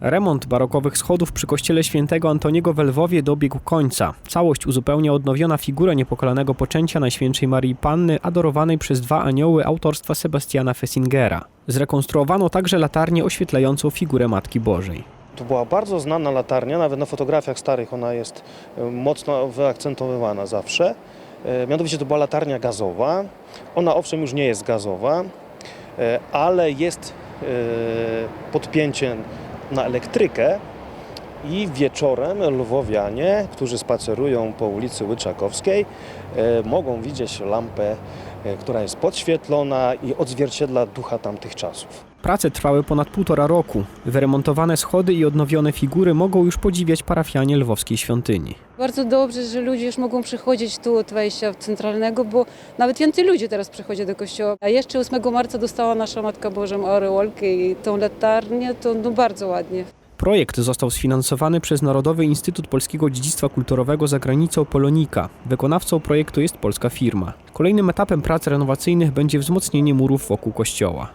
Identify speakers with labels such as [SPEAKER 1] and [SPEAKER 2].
[SPEAKER 1] Remont barokowych schodów przy kościele świętego Antoniego w Lwowie dobiegł końca. Całość uzupełnia odnowiona figura niepokalanego poczęcia Najświętszej Marii Panny adorowanej przez dwa anioły autorstwa Sebastiana Fessingera. Zrekonstruowano także latarnię oświetlającą figurę Matki Bożej.
[SPEAKER 2] To była bardzo znana latarnia, nawet na fotografiach starych ona jest e, mocno wyakcentowywana zawsze. E, Mianowicie to była latarnia gazowa. Ona owszem już nie jest gazowa, e, ale jest e, podpięcie na elektrykę i wieczorem lwowianie, którzy spacerują po ulicy Łyczakowskiej, e, mogą widzieć lampę, e, która jest podświetlona i odzwierciedla ducha tamtych czasów.
[SPEAKER 1] Prace trwały ponad półtora roku. Wyremontowane schody i odnowione figury mogą już podziwiać parafianie lwowskiej świątyni.
[SPEAKER 3] Bardzo dobrze, że ludzie już mogą przychodzić tu od wejścia centralnego, bo nawet więcej ludzi teraz przychodzi do kościoła. A jeszcze 8 marca dostała nasza Matka Bożą aureolkę i tą latarnię, to no bardzo ładnie.
[SPEAKER 1] Projekt został sfinansowany przez Narodowy Instytut Polskiego Dziedzictwa Kulturowego za granicą Polonika. Wykonawcą projektu jest polska firma. Kolejnym etapem prac renowacyjnych będzie wzmocnienie murów wokół kościoła.